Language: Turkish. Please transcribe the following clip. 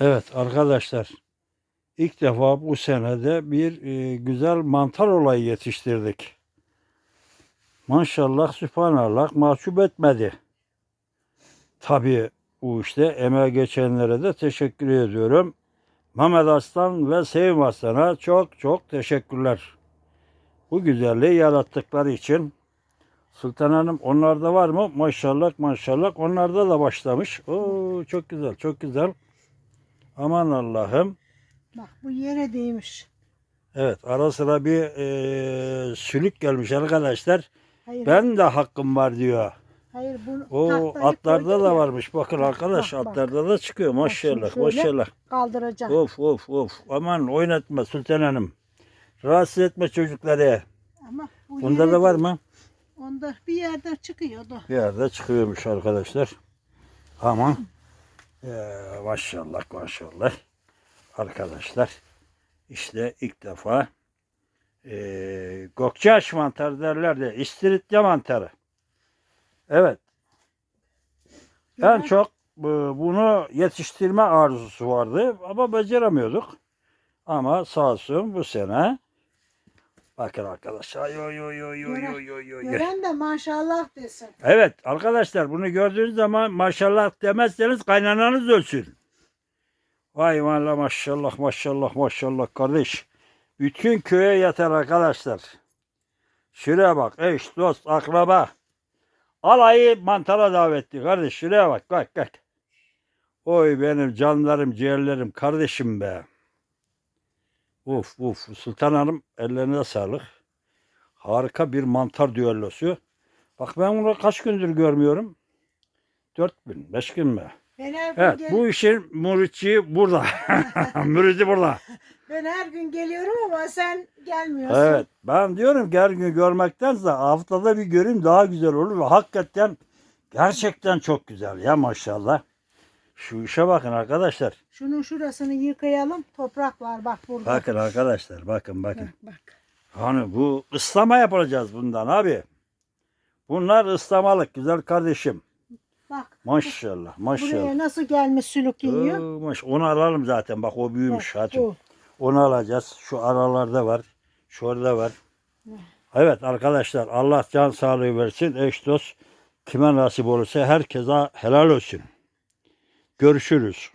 Evet arkadaşlar ilk defa bu senede bir e, güzel mantar olayı yetiştirdik. Maşallah sübhanallah mahcup etmedi. Tabii bu işte emeğe geçenlere de teşekkür ediyorum. Mehmet Aslan ve Sevim Aslan'a çok çok teşekkürler. Bu güzelliği yarattıkları için. Sultan Hanım onlarda var mı? Maşallah maşallah onlarda da başlamış. Oo çok güzel çok güzel. Aman Allah'ım. Bak bu yere değmiş. Evet ara sıra bir e, sülük gelmiş arkadaşlar. Hayır. Ben de hakkım var diyor. Hayır bunu O atlarda da ya, varmış. Bakın arkadaş bak, bak. atlarda da çıkıyor maşallah maşallah. Kaldıracağım. Of of of. Aman oynatma Sultan Hanım. Rahatsız etme çocukları. Ama bu Bunda yere da var mı? Onda bir yerde çıkıyordu. Bir yerde çıkıyormuş arkadaşlar. Ama eee, maşallah maşallah arkadaşlar işte ilk defa eee gökçeaş mantarı derler de istiridye mantarı. Evet en çok e, bunu yetiştirme arzusu vardı ama beceremiyorduk. Ama sağ olsun bu sene Bakın arkadaşlar. Yo yo yo yo yo yo yo. Gören de maşallah desin. Evet arkadaşlar bunu gördüğünüz zaman maşallah demezseniz kaynananız ölsün. Vay valla maşallah maşallah maşallah kardeş. Bütün köye yeter arkadaşlar. Şuraya bak eş dost akraba. Alayı mantara davetli kardeş şuraya bak bak bak. Oy benim canlarım ciğerlerim kardeşim be. Uf uf Sultan Hanım ellerine sağlık. Harika bir mantar düellosu. Bak ben bunu kaç gündür görmüyorum. Dört gün, beş gün mü? Ben her gün, Evet gel- bu işin muritçi burada. Müridi burada. ben her gün geliyorum ama sen gelmiyorsun. Evet ben diyorum ki her gün görmektense haftada bir göreyim daha güzel olur. Ve hakikaten gerçekten çok güzel ya maşallah. Şu işe bakın arkadaşlar. Şunun şurasını yıkayalım. Toprak var bak burada. Bakın arkadaşlar bakın bakın. Bak, bak. Hani bu ıslama yapacağız bundan abi. Bunlar ıslamalık güzel kardeşim. Bak. Maşallah maşallah. Buraya nasıl gelmiş sülük yiyor. Oo, maş- Onu alalım zaten bak o büyümüş Bak, hacım. Onu alacağız. Şu aralarda var. Şurada var. Evet arkadaşlar Allah can sağlığı versin. Eş dost kime nasip olursa herkese helal olsun. Görüşürüz.